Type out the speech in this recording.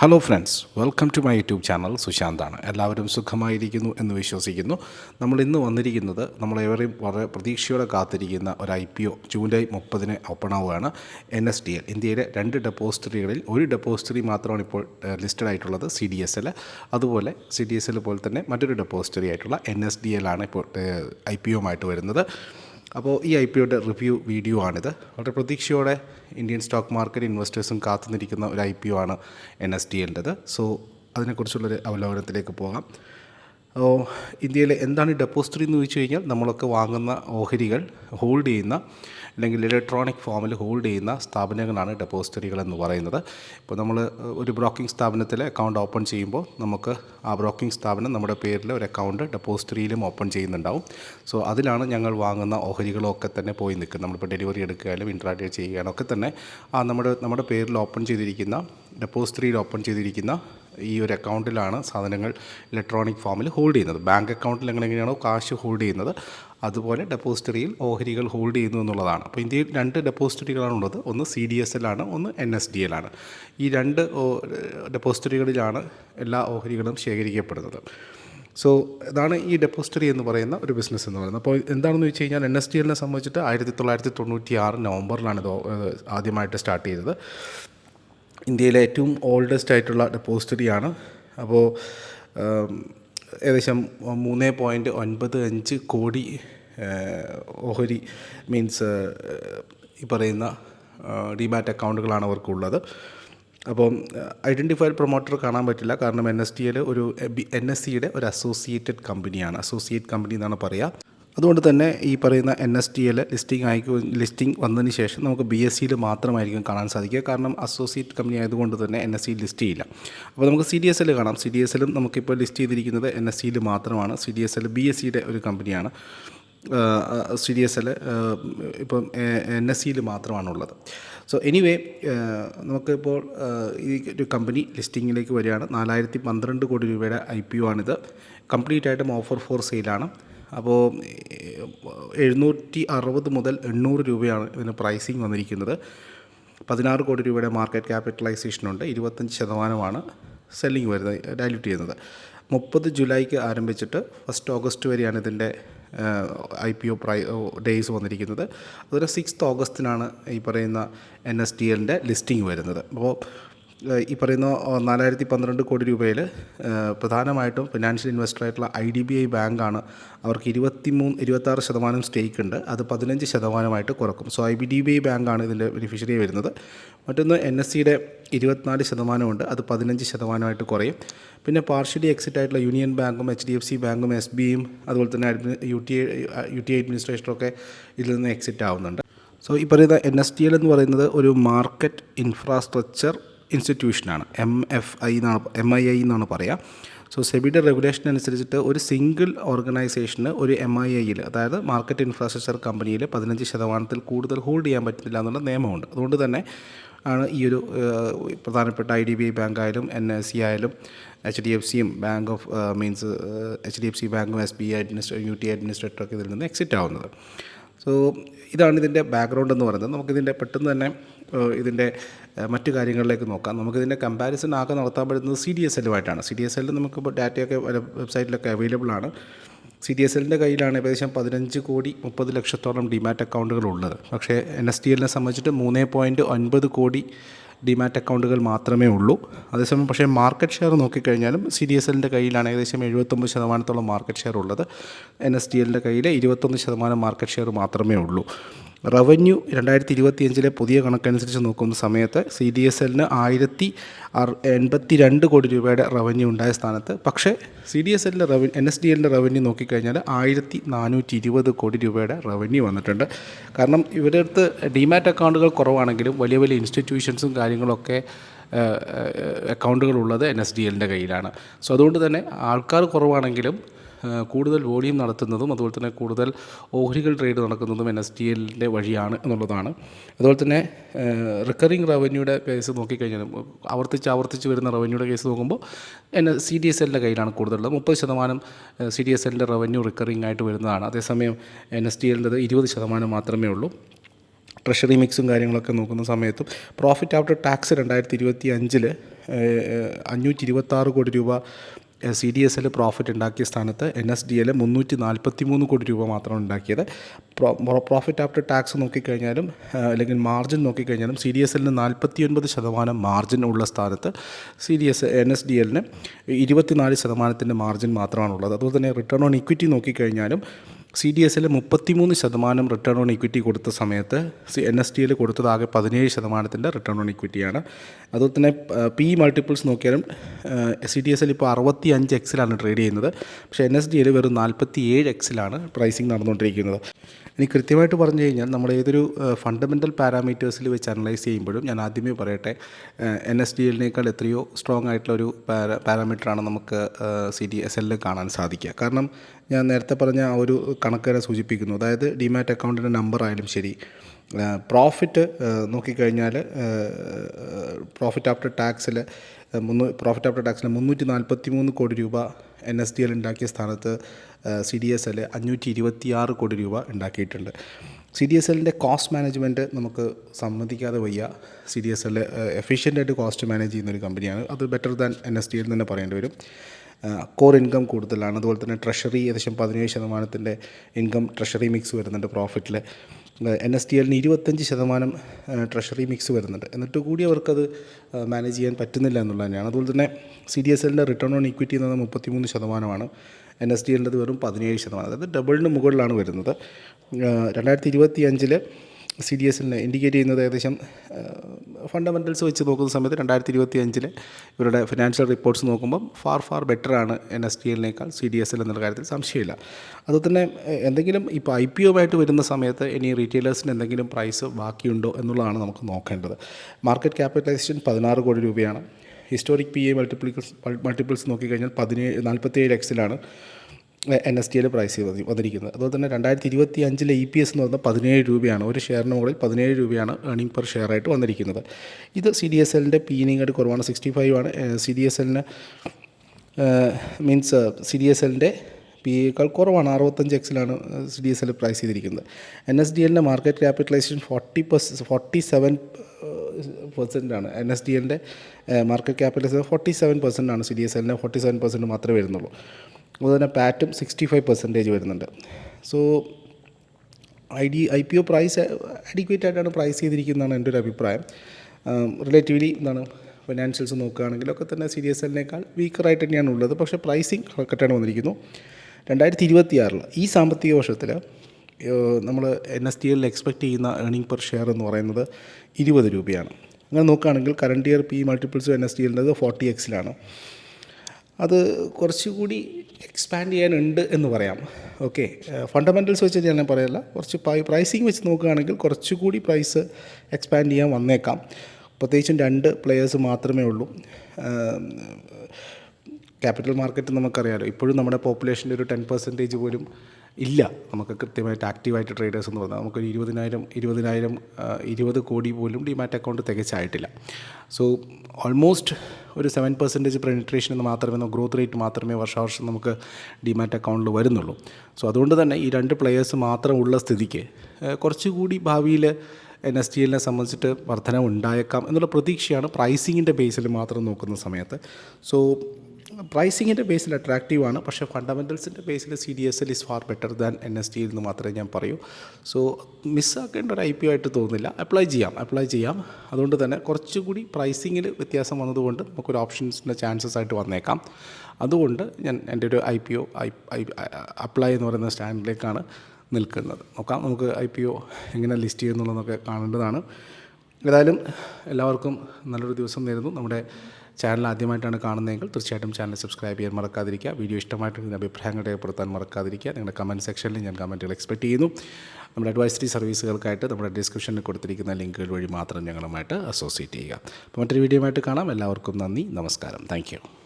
Hello friends welcome to my YouTube channel സുശാന്താണ് എല്ലാവരും സുഖമായിരിക്കുന്നു എന്ന് വിശ്വസിക്കുന്നു. നമ്മൾ ഇന്ന് വന്നിരിക്കുന്നത് നമ്മളേവരെയും വളരെ പ്രതീക്ഷയോടെ കാത്തിരിക്കുന്ന ഒരു ഐ പി ഒ ജൂലൈ മുപ്പതിന് ഓപ്പൺ ആവുകയാണ്. എൻ എസ് ഡി എൽ ഇന്ത്യയിലെ രണ്ട് ഡെപ്പോസിറ്ററികളിൽ ഒരു ഡെപ്പോസിറ്ററി മാത്രമാണ് ഇപ്പോൾ ലിസ്റ്റഡ് ആയിട്ടുള്ളത് സി ഡി എസ് എൽ അതുപോലെ സി ഡി എസ് എൽ പോലെ തന്നെ മറ്റൊരു ഡെപ്പോസിറ്ററി ആയിട്ടുള്ള എൻ എസ് ഡി എൽ ആണ് ഇപ്പോൾ ഐ പി ഒമായിട്ട് വരുന്നത്. അപ്പോൾ ഈ ഐ പി ഒയുടെ റിവ്യൂ വീഡിയോ ആണിത്. വളരെ പ്രതീക്ഷയോടെ ഇന്ത്യൻ സ്റ്റോക്ക് മാർക്കറ്റ് ഇൻവെസ്റ്റേഴ്സും കാത്തുനിരിക്കുന്ന ഒരു ഐ പി ഒ ആണ് എൻ എസ് ഡി എന്റെത്. സോ അതിനെക്കുറിച്ചുള്ളൊരു അവലോകനത്തിലേക്ക് പോകാം. ഇന്ത്യയിലെ എന്താണ് ഡെപ്പോസിറ്ററി എന്ന് ചോദിച്ചു കഴിഞ്ഞാൽ നമ്മളൊക്കെ വാങ്ങുന്ന ഓഹരികൾ ഹോൾഡ് ചെയ്യുന്ന അല്ലെങ്കിൽ ഇലക്ട്രോണിക് ഫോമിൽ ഹോൾഡ് ചെയ്യുന്ന സ്ഥാപനങ്ങളാണ് ഡെപ്പോസിറ്ററികൾ എന്ന് പറയുന്നത്. ഇപ്പോൾ നമ്മൾ ഒരു ബ്രോക്കിംഗ് സ്ഥാപനത്തിൽ അക്കൗണ്ട് ഓപ്പൺ ചെയ്യുമ്പോൾ നമുക്ക് ആ ബ്രോക്കിംഗ് സ്ഥാപനം നമ്മുടെ പേരിൽ ഒരു അക്കൗണ്ട് ഡെപ്പോസിറ്ററിയിലും ഓപ്പൺ ചെയ്യുന്നുണ്ടാവും. സോ അതിലാണ് ഞങ്ങൾ വാങ്ങുന്ന ഓഹരികളൊക്കെ തന്നെ പോയി നിൽക്കുന്നത്. നമ്മളിപ്പോൾ ഡെലിവറി എടുക്കുകയാലും ഇൻട്രാഡേ ചെയ്യുകയാലും ഒക്കെ തന്നെ ആ നമ്മുടെ നമ്മുടെ പേരിൽ ഓപ്പൺ ചെയ്തിരിക്കുന്ന ഡെപ്പോസിറ്ററിയിൽ ഓപ്പൺ ചെയ്തിരിക്കുന്ന ഈ ഒരു അക്കൗണ്ടിലാണ് സാധനങ്ങൾ ഇലക്ട്രോണിക് ഫോമിൽ ഹോൾഡ് ചെയ്യുന്നത്. ബാങ്ക് അക്കൗണ്ടിൽ എങ്ങനെ എങ്ങനെയാണോ കാശ് ഹോൾഡ് ചെയ്യുന്നത്. അതുപോലെ ഡെപ്പോസിറ്ററിയിൽ ഓഹരികൾ ഹോൾഡ് ചെയ്യുന്നു എന്നുള്ളതാണ്. അപ്പോൾ ഇന്ത്യയിൽ രണ്ട് ഡെപ്പോസിറ്ററികളാണുള്ളത്. ഒന്ന് സി ഡി എസ് എൽ ആണ് ഒന്ന് എൻ എസ് ഡി എൽ ആണ്. ഈ രണ്ട് ഡെപ്പോസിറ്ററികളിലാണ് എല്ലാ ഓഹരികളും ശേഖരിക്കപ്പെടുന്നത്. സോ ഇതാണ് ഈ ഡെപ്പോസിറ്ററി എന്ന് പറയുന്ന ഒരു ബിസിനസ് എന്ന് പറയുന്നത്. അപ്പോൾ എന്താണെന്ന് വെച്ച് കഴിഞ്ഞാൽ എൻ എസ് ഡി എല്ലിനെ സംബന്ധിച്ചിട്ട് ആയിരത്തി തൊള്ളായിരത്തി തൊണ്ണൂറ്റി ആറ് നവംബറിലാണ് ഇത് ആദ്യമായിട്ട് സ്റ്റാർട്ട് ചെയ്തത്. ഇന്ത്യയിലെ ഏറ്റവും ഓൾഡസ്റ്റ് ആയിട്ടുള്ള ഡെപ്പോസിറ്ററിയാണ്. അപ്പോൾ ഏകദേശം മൂന്ന് പോയിന്റ് ഒൻപത് അഞ്ച് കോടി ഓഹരി മീൻസ് ഈ പറയുന്ന ഡിമാറ്റ് അക്കൗണ്ടുകളാണ് അവർക്കുള്ളത്. അപ്പം ഐഡന്റിഫൈഡ് പ്രൊമോട്ടർ കാണാൻ പറ്റില്ല. കാരണം എൻ എസ് ടി എൽ ഒരു എൻ എസ് സിയുടെ ഒരു അസോസിയേറ്റഡ് കമ്പനിയാണ് അസോസിയേറ്റ് കമ്പനി എന്നാണ് പറയുക അതുകൊണ്ട് തന്നെ ഈ പറയുന്ന N S D L listing ആയി ലിസ്റ്റിംഗ് വന്നതിന് ശേഷം നമുക്ക് ബി എസ് സിയിൽ മാത്രമായിരിക്കും കാണാൻ സാധിക്കുക. കാരണം അസോസിയേറ്റ് കമ്പനി ആയതുകൊണ്ട് തന്നെ എൻ എസ് സി ലിസ്റ്റ് ചെയ്യില്ല. അപ്പോൾ നമുക്ക് സി ഡി എസ് എൽ കാണാം. സി ഡി എസ് എല്ലും നമുക്കിപ്പോൾ ലിസ്റ്റ് ചെയ്തിരിക്കുന്നത് എൻ എസ് സിയിൽ മാത്രമാണ്. C D S L B S സിയുടെ ഒരു കമ്പനിയാണ് സി ഡി എസ് എൽ ഇപ്പം എൻ എസ് സിയിൽ മാത്രമാണുള്ളത്. സോ എനിവേ നമുക്കിപ്പോൾ ഈ ഒരു കമ്പനി ലിസ്റ്റിങ്ങിലേക്ക് വരികയാണ്. നാലായിരത്തി പന്ത്രണ്ട് കോടി രൂപയുടെ ഐ പി ഒ ആണിത്. കംപ്ലീറ്റ് ആയിട്ടും ഓഫർ ഫോർ സെയിലാണ് അപ്പോൾ എഴുന്നൂറ്റി അറുപത് മുതൽ എണ്ണൂറ് രൂപയാണ് ഇതിന് പ്രൈസിങ് വന്നിരിക്കുന്നത്. പതിനാറ് കോടി രൂപയുടെ മാർക്കറ്റ് ക്യാപിറ്റലൈസേഷൻ ഉണ്ട്. ഇരുപത്തഞ്ച് ശതമാനമാണ് സെല്ലിംഗ് വരുന്നത് ഡയലൂട്ട് ചെയ്യുന്നത്. മുപ്പത് ജൂലൈക്ക് ആരംഭിച്ചിട്ട് ഫസ്റ്റ് ഓഗസ്റ്റ് വരെയാണ് ഇതിന്റെ ഐ പി ഒ പ്രൈ ഡേയ്സ് വന്നിരിക്കുന്നത്. അതുപോലെ സിക്സ്ത് ഓഗസ്റ്റിനാണ് ഈ പറയുന്ന എൻ എസ് ടി എല്ലിന്റെ ലിസ്റ്റിംഗ് വരുന്നത്. അപ്പോൾ ഈ പറയുന്ന നാലായിരത്തി പന്ത്രണ്ട് കോടി രൂപയിൽ പ്രധാനമായിട്ടും ഫിനാൻഷ്യൽ ഇൻവെസ്റ്റർ ആയിട്ടുള്ള ഐ ഡി ബി ഐ ബാങ്കാണ് അവർക്ക് ഇരുപത്തി മൂന്ന് ഇരുപത്താറ് ശതമാനം സ്റ്റേക്ക് ഉണ്ട്. അത് പതിനഞ്ച് ശതമാനമായിട്ട് കുറക്കും. So I D B I ബാങ്കാണ് ഇതിന്റെ ബെനിഫിഷ്യറി വരുന്നത്. മറ്റൊന്ന് എൻ എസ് സിയുടെ ഇരുപത്തിനാല് ശതമാനമുണ്ട്. അത് പതിനഞ്ച് ശതമാനമായിട്ട് കുറയും. പിന്നെ പാർഷ്യലി എക്സിറ്റ് ആയിട്ടുള്ള യൂണിയൻ ബാങ്കും എച്ച് ഡി എഫ് സി ബാങ്കും എസ് ബിയും അതുപോലെ തന്നെ യു ടി യു ടി അഡ്മിനിസ്ട്രേഷനൊക്കെ ഇതിൽ നിന്ന് എക്സിറ്റ് ആവുന്നുണ്ട്. സോ ഈ പറയുന്ന എൻ എസ് ടി എൽ എന്ന് പറയുന്നത് ഒരു മാർക്കറ്റ് ഇൻഫ്രാസ്ട്രക്ചർ ഇൻസ്റ്റിറ്റ്യൂഷനാണ് എം എഫ് ഐ എന്നാണ് എം ഐ ഐ എന്നാണ് പറയുക സോ സെബിയുടെ റെഗുലേഷൻ അനുസരിച്ചിട്ട് ഒരു സിംഗിൾ ഓർഗനൈസേഷന് ഒരു എം ഐ ഐയിൽ അതായത് മാർക്കറ്റ് ഇൻഫ്രാസ്ട്രക്ചർ കമ്പനിയിൽ പതിനഞ്ച് ശതമാനത്തിൽ കൂടുതൽ ഹോൾഡ് ചെയ്യാൻ പറ്റുന്നില്ല എന്നുള്ള നിയമമുണ്ട്. അതുകൊണ്ട് തന്നെ ആണ് ഈ ഒരു പ്രധാനപ്പെട്ട I D B I bank ആയാലും എൻ എസ് സി ആയാലും എച്ച് ഡി എഫ് സിയും bank of means H D F C ബാങ്കും എസ് ബി ഐ അഡ്മിനിസ്ട്രേ യു ടി അഡ്മിനിസ്ട്രേറ്ററൊക്കെ ഇതിൽ നിന്ന് എക്സിറ്റ് ആവുന്നത്. സോ ഇതാണ് ഇതിന്റെ ബാക്ക്ഗ്രൗണ്ട് എന്ന് പറയുന്നത്. നമുക്കിതിന്റെ പെട്ടെന്ന് തന്നെ ഇതിന്റെ മറ്റു കാര്യങ്ങളിലേക്ക് നോക്കാം. നമുക്കിതിന്റെ കമ്പാരിസൺ ആകെ നടത്താൻ പറ്റുന്നത് സി ഡി എസ് എല്ലുമായിട്ടാണ് സി ഡി എസ് എല്ലിൽ നമുക്ക് ഡാറ്റയൊക്കെ വെബ്സൈറ്റിലൊക്കെ അവൈലബിൾ ആണ്. സി ഡി എസ് എല്ലിന്റെ കയ്യിലാണ് ഏകദേശം പതിനഞ്ച് കോടി മുപ്പത് ലക്ഷത്തോളം ഡിമാറ്റ് അക്കൗണ്ടുകൾ ഉള്ളത്. പക്ഷേ എൻ എസ് ടി എല്ലിനെ സംബന്ധിച്ചിട്ട് മൂന്ന് പോയിന്റ് ഒൻപത് കോടി ഡിമാറ്റ് അക്കൗണ്ടുകൾ മാത്രമേ ഉള്ളൂ. അതേസമയം പക്ഷേ മാർക്കറ്റ് ഷെയർ നോക്കിക്കഴിഞ്ഞാലും സി ഡി എസ് എല്ലിന്റെ കയ്യിലാണ് ഏകദേശം എഴുപത്തൊമ്പത് ശതമാനത്തോളം മാർക്കറ്റ് ഷെയർ ഉള്ളത്. എൻ എസ് ഡി എല്ലിന്റെ കയ്യിൽ ഇരുപത്തൊന്ന് ശതമാനം മാർക്കറ്റ് ഷെയർ മാത്രമേ ഉള്ളൂ. റവന്യൂ രണ്ടായിരത്തി ഇരുപത്തിയഞ്ചിലെ പുതിയ കണക്കനുസരിച്ച് നോക്കുന്ന സമയത്ത് സി ഡി എസ് എല്ലിന് ആയിരത്തി എൺപത്തി രണ്ട് കോടി രൂപയുടെ റവന്യൂ ഉണ്ടായ സ്ഥാനത്ത്. പക്ഷേ സി ഡി എസ് എല്ലിന്റെ റവന്യൂ എൻ എസ് ഡി എല്ലിന്റെ റവന്യൂ നോക്കിക്കഴിഞ്ഞാൽ ആയിരത്തി നാനൂറ്റി ഇരുപത് കോടി രൂപയുടെ റവന്യൂ വന്നിട്ടുണ്ട്. കാരണം ഇവരുടെ അടുത്ത് ഡിമാറ്റ് അക്കൗണ്ടുകൾ കുറവാണെങ്കിലും വലിയ വലിയ ഇൻസ്റ്റിറ്റ്യൂഷൻസും കാര്യങ്ങളൊക്കെ അക്കൗണ്ടുകളുള്ളത് എൻ എസ് ഡി എല്ലിന്റെ കയ്യിലാണ്. സോ അതുകൊണ്ട് തന്നെ ആൾക്കാർ കുറവാണെങ്കിലും കൂടുതൽ വോളിയം നടത്തുന്നതും അതുപോലെ തന്നെ കൂടുതൽ ഓഹരികൾ ട്രേഡ് നടക്കുന്നതും എൻ എസ് ടി എല്ലിന്റെ വഴിയാണ് എന്നുള്ളതാണ്. അതുപോലെ തന്നെ റിക്കറിങ് റവന്യൂയുടെ കേസ് നോക്കിക്കഴിഞ്ഞാൽ ആവർത്തിച്ച് ആവർത്തിച്ച് വരുന്ന റവന്യൂയുടെ കേസ് നോക്കുമ്പോൾ എൻ സി ഡി എസ് എല്ലിന്റെ കയ്യിലാണ് കൂടുതലുള്ളത്. മുപ്പത് ശതമാനം സി ഡി എസ് എല്ലിന്റെ റവന്യൂ റിക്കറിങ് ആയിട്ട് വരുന്നതാണ്. അതേസമയം എൻ എസ് ടി എല്ലിന്റെ ഇരുപത് ശതമാനം മാത്രമേ ഉള്ളൂ. ട്രഷറി മിക്സും കാര്യങ്ങളൊക്കെ നോക്കുന്ന സമയത്തും പ്രോഫിറ്റ് ആഫ്റ്റർ ടാക്സ് രണ്ടായിരത്തി ഇരുപത്തി അഞ്ചിൽ അഞ്ഞൂറ്റി ഇരുപത്താറ് കോടി രൂപ C D S L profit ഉണ്ടാക്കിയ സ്ഥാനത്ത് എൻ എസ് ഡി എൽ മുന്നൂറ്റി നാൽപ്പത്തി മൂന്ന് കോടി രൂപ മാത്രമാണ് ഉണ്ടാക്കിയത്. പ്രോഫിറ്റ് ആഫ്റ്റർ ടാക്സ് നോക്കിക്കഴിഞ്ഞാലും അല്ലെങ്കിൽ മാർജിൻ നോക്കിക്കഴിഞ്ഞാലും സി ഡി എസ് എല്ലിന് നാൽപ്പത്തി ഒൻപത് ശതമാനം മാർജിൻ ഉള്ള സ്ഥാനത്ത് C D S N S D എല്ലിന് ഇരുപത്തിനാല് ശതമാനത്തിന്റെ മാർജിൻ മാത്രമാണുള്ളത്. അതുപോലെ തന്നെ റിട്ടേൺ ഓൺ ഇക്വിറ്റി നോക്കിക്കഴിഞ്ഞാലും സി ഡി എസിൽ മുപ്പത്തിമൂന്ന് ശതമാനം റിട്ടേൺ ഓൺ ഇക്വിറ്റി കൊടുത്ത സമയത്ത് സി എൻ എസ് ടിയിൽ കൊടുത്തത് ആകെ പതിനേഴ് ശതമാനത്തിന്റെ റിട്ടേൺ ഓൺ ഇക്വിറ്റിയാണ് അതുപോലെ തന്നെ പി മൾട്ടിപ്പിൾസ് നോക്കിയാലും സി ഡി എസിൽ ഇപ്പോൾ അറുപത്തി അഞ്ച് എക്സിലാണ് ട്രേഡ് ചെയ്യുന്നത്. പക്ഷേ എൻ എസ് ഡിയിൽ വെറും നാൽപ്പത്തി ഏഴ് എക്സിലാണ് പ്രൈസിങ് നടന്നുകൊണ്ടിരിക്കുന്നത്. ഇനി കൃത്യമായിട്ട് പറഞ്ഞു കഴിഞ്ഞാൽ നമ്മൾ ഏതൊരു ഫണ്ടമെന്റൽ പാരാമീറ്റേഴ്സിൽ വെച്ച് അനലൈസ് ചെയ്യുമ്പോഴും ഞാൻ ആദ്യമേ പറയട്ടെ എൻ എസ് ഡി എല്ലിനേക്കാൾ എത്രയോ സ്ട്രോങ് ആയിട്ടുള്ള ഒരു പാരാ പാരാമീറ്ററാണ് നമുക്ക് സി ഡി എസ് എല്ലിൽ കാണാൻ സാധിക്കുക. കാരണം ഞാൻ നേരത്തെ പറഞ്ഞ ആ ഒരു കണക്കുകാരെ സൂചിപ്പിക്കുന്നു. അതായത് ഡിമാറ്റ് അക്കൗണ്ടിന്റെ നമ്പർ ആയാലും ശരി പ്രോഫിറ്റ് നോക്കിക്കഴിഞ്ഞാൽ പ്രോഫിറ്റ് ആഫ്റ്റർ ടാക്സിൽ മുന്നൂ പ്രോഫിറ്റ് ആഫ്റ്റർ ടാക്സിൽ മുന്നൂറ്റി നാൽപ്പത്തി മൂന്ന് കോടി രൂപ എൻ എസ് ഡി എൽ ഉണ്ടാക്കിയ സ്ഥാനത്ത് സി ഡി എസ് എൽ അഞ്ഞൂറ്റി ഇരുപത്തിയാറ് കോടി രൂപ ഉണ്ടാക്കിയിട്ടുണ്ട്. സി ഡി എസ് എല്ലിന്റെ കോസ്റ്റ് മാനേജ്മെന്റ് നമുക്ക് സമ്മതിക്കാതെ വയ്യ. സി ഡി എസ് എൽ എഫിഷ്യന്റായിട്ട് കോസ്റ്റ് മാനേജ് ചെയ്യുന്ന ഒരു കമ്പനിയാണ് അത് better than N S D L തന്നെ പറയേണ്ടി വരും. കോർ ഇൻകം കൂടുതലാണ്. അതുപോലെ തന്നെ ട്രഷറി ഏകദേശം പതിനേഴ് ശതമാനത്തിന്റെ ഇൻകം ട്രഷറി മിക്സ് വരുന്നുണ്ട് പ്രോഫിറ്റിൽ എൻ എസ് ടി എല്ലിന് ഇരുപത്തഞ്ച് ശതമാനം ട്രഷറി മിക്സ് വരുന്നുണ്ട്. എന്നിട്ട് കൂടി അവർക്കത് മാനേജ് ചെയ്യാൻ പറ്റുന്നില്ല എന്നുള്ളത് തന്നെയാണ്. അതുപോലെ തന്നെ സി ഡി എസ് എല്ലിന്റെ റിട്ടേൺ ഓൺ ഇക്വിറ്റി എന്നത് മുപ്പത്തിമൂന്ന് ശതമാനമാണ്. എൻ എസ് ഡി എല്ലിന്റെ വെറും പതിനേഴ് ശതമാനം. അതായത് ഡബിളിന് മുകളിലാണ് വരുന്നത്. രണ്ടായിരത്തി ഇരുപത്തി അഞ്ചിൽ സി ഡി എസിനെ ഇൻഡിക്കേറ്റ് ചെയ്യുന്നത് ഏകദേശം ഫണ്ടമെന്റൽസ് വെച്ച് നോക്കുന്ന സമയത്ത് രണ്ടായിരത്തി ഇരുപത്തി അഞ്ചിലെ ഇവരുടെ ഫിനാൻഷ്യൽ റിപ്പോർട്ട്സ് നോക്കുമ്പം ഫാർ ഫാർ ബെറ്ററാണ് എൻ എസ് ടി എല്ലിനേക്കാൾ സി ഡി എസ് എൽ എന്നുള്ള കാര്യത്തിൽ സംശയമില്ല. അതുപോലെ തന്നെ എന്തെങ്കിലും ഇപ്പോൾ ഐ പി ഒ ആയിട്ട് വരുന്ന സമയത്ത് ഇനി റീറ്റെയിലേഴ്സിന് എന്തെങ്കിലും പ്രൈസ് ബാക്കിയുണ്ടോ എന്നുള്ളതാണ് നമുക്ക് നോക്കേണ്ടത്. മാർക്കറ്റ് ക്യാപിറ്റലൈസേഷൻ പതിനാറ് കോടി രൂപയാണ്. Historic P A multiples multiples നോക്കിക്കഴിഞ്ഞാൽ പതിനേഴ് നാൽപ്പത്തേഴ് എക്സിലാണ് N S T L price ചെയ്ത് വന്നിരിക്കുന്നത്. അതുപോലെ തന്നെ രണ്ടായിരത്തി ഇരുപത്തി അഞ്ചിലെ ഇ പി എസ് എന്ന് പറഞ്ഞാൽ പതിനേഴ് രൂപയാണ്. ഒരു ഷെയറിന് മുകളിൽ പതിനേഴ് രൂപയാണ് ഏണിംഗ് പെർ ഷെയർ ആയിട്ട് വന്നിരിക്കുന്നത്. ഇത് സി ഡി എസ് എല്ലിന്റെ പീനിങ്ങായിട്ട് കുറവാണ്. സിക്സ്റ്റി ഫൈവ് ആണ്. സി ഡി എസ് എല്ലിന് മീൻസ് സി ഡി എസ് എല്ലിന്റെ പി യേക്കാൾ കുറവാണ്. അറുപത്തഞ്ച് എക്സിലാണ് C D S L price ചെയ്തിരിക്കുന്നത്. എൻ എസ് ഡി എല്ലിന്റെ market capitalisation forty per se forty seven percent ആണ്. എൻ എസ് ഡി എല്ലിന്റെ മാർക്കറ്റ് ക്യാപിറ്റലൈസേഷൻ ഫോർട്ടി സെവൻ പെർസെന്റാണ് സി ഡി എസ് എല്ലിന് ഫോർട്ടി സെവൻ പെർസെന്റ് മാത്രമേ വരുന്നുള്ളൂ. അതുപോലെ തന്നെ പാറ്റും സിക്സ്റ്റി ഫൈവ് പെർസെന്റേജ് വരുന്നുണ്ട്. So I D I P O price adequate ആയിട്ടാണ് പ്രൈസ് ചെയ്തിരിക്കുന്നതാണ് എന്റെ ഒരു അഭിപ്രായം. റിലേറ്റീവ്ലി എന്താണ് ഫിനാൻഷ്യൽസ് നോക്കുകയാണെങ്കിലൊക്കെ തന്നെ സി ഡി എസ് എല്ലിനേക്കാൾ വീക്കറായിട്ട് തന്നെയാണ് ഉള്ളത്. പക്ഷേ പ്രൈസിങ് കറക്റ്റാണ് വന്നിരിക്കുന്നു. രണ്ടായിരത്തി ഇരുപത്തി ആറിൽ ഈ സാമ്പത്തിക വർഷത്തിൽ നമ്മൾ എൻ എസ് ടി എല്ലിൽ എക്സ്പെക്റ്റ് ചെയ്യുന്ന ഏണിംഗ് പെർ ഷെയർ എന്ന് പറയുന്നത് ഇരുപത് രൂപയാണ്. അങ്ങനെ നോക്കുകയാണെങ്കിൽ current year P multiples N S T എല്ലിന്റെ ഫോർട്ടി എക്സിലാണ് അത് കുറച്ചുകൂടി എക്സ്പാൻഡ് ചെയ്യാനുണ്ട് എന്ന് പറയാം. ഓക്കെ ഫണ്ടമെന്റൽസ് വെച്ച് ഞാൻ പറയല്ല. കുറച്ച് പ്രൈസിങ് വെച്ച് നോക്കുകയാണെങ്കിൽ കുറച്ചുകൂടി പ്രൈസ് എക്സ്പാൻഡ് ചെയ്യാൻ വന്നേക്കാം. പ്രത്യേകിച്ചും രണ്ട് പ്ലെയേഴ്സ് മാത്രമേ ഉള്ളൂ. ക്യാപിറ്റൽ മാർക്കറ്റ് നമുക്കറിയാലോ ഇപ്പോഴും നമ്മുടെ പോപ്പുലേഷന്റെ ഒരു ടെൻ പെർസെന്റേജ് പോലും ഇല്ല. നമുക്ക് കൃത്യമായിട്ട് ആക്റ്റീവായിട്ട് ട്രേഡേഴ്സ് എന്ന് പറഞ്ഞാൽ നമുക്കൊരു ഇരുപതിനായിരം ഇരുപതിനായിരം ഇരുപത് കോടി പോലും ഡിമാറ്റ് അക്കൗണ്ട് തികച്ചായിട്ടില്ല. സോ ഓൾമോസ്റ്റ് ഒരു സെവൻ പെർസെന്റേജ് പെനിട്രേഷൻ മാത്രമേ ഗ്രോത്ത് റേറ്റ് മാത്രമേ വർഷാവർഷം നമുക്ക് ഡിമാറ്റ് അക്കൗണ്ടിൽ വരുന്നുള്ളൂ. സോ അതുകൊണ്ട് തന്നെ ഈ രണ്ട് പ്ലെയേഴ്സ് മാത്രം ഉള്ള സ്ഥിതിക്ക് കുറച്ചുകൂടി ഭാവിയിൽ എൻ എസ് ടി എല്ലിനെ സംബന്ധിച്ചിട്ട് വർധനവ് ഉണ്ടായേക്കാം എന്നുള്ള പ്രതീക്ഷയാണ് പ്രൈസിങ്ങിന്റെ ബേസിൽ മാത്രം നോക്കുന്ന സമയത്ത്. സോ പ്രൈസിങ്ങിന്റെ ബേസിൽ അട്രാക്റ്റീവാണ് പക്ഷേ ഫണ്ടമെന്റൽസിന്റെ ബേസിൽ C D S L is far better than N S T എന്ന് മാത്രമേ ഞാൻ പറയൂ. സോ മിസ്സാക്കേണ്ട ഒരു ഐ പി ആയിട്ട് തോന്നുന്നില്ല. അപ്ലൈ ചെയ്യാം. അപ്ലൈ ചെയ്യാം. അതുകൊണ്ട് തന്നെ കുറച്ചുകൂടി പ്രൈസിങ്ങിൽ വ്യത്യാസം വന്നതുകൊണ്ട് നമുക്കൊരു ഓപ്ഷൻസിന്റെ ചാൻസസ് ആയിട്ട് വന്നേക്കാം. അതുകൊണ്ട് ഞാൻ എന്റെ ഒരു ഐ പി ഒ അപ്ലൈ എന്ന് പറയുന്ന സ്റ്റാൻഡിലേക്കാണ് നിൽക്കുന്നത്. നോക്കാം. നമുക്ക് ഐ പി ഒ എങ്ങനെ ലിസ്റ്റ് ചെയ്യുന്നുള്ളതൊക്കെ കാണേണ്ടതാണ്. ഏതായാലും എല്ലാവർക്കും നല്ലൊരു ദിവസം നേരുന്നു. നമ്മുടെ ചാനൽ ആദ്യമായിട്ടാണ് കാണുന്നതെങ്കിൽ തീർച്ചയായിട്ടും ചാനൽ സബ്സ്ക്രൈബ് ചെയ്യാൻ മറക്കാതിരിക്കുക. വീഡിയോ ഇഷ്ടമായിട്ടുണ്ടെങ്കിൽ അഭിപ്രായങ്ങൾ രേഖപ്പെടുത്താൻ മറക്കാതിരിക്കുക. നിങ്ങളുടെ കമന്റ് സെക്ഷനിൽ ഞാൻ കമന്റുകൾ എക്സ്പെക്ട് ചെയ്യുന്നു. നമ്മുടെ അഡ്വൈസറി സർവീസുകൾക്കായിട്ട് നമ്മുടെ ഡിസ്ക്രിപ്ഷനിൽ കൊടുത്തിരിക്കുന്ന ലിങ്കുകൾ വഴി മാത്രം ഞങ്ങളുമായിട്ട് അസോസിയേറ്റ് ചെയ്യുക. അപ്പോൾ മറ്റൊരു വീഡിയോ ആയിട്ട് കാണാം. എല്ലാവർക്കും നന്ദി. നമസ്കാരം. താങ്ക്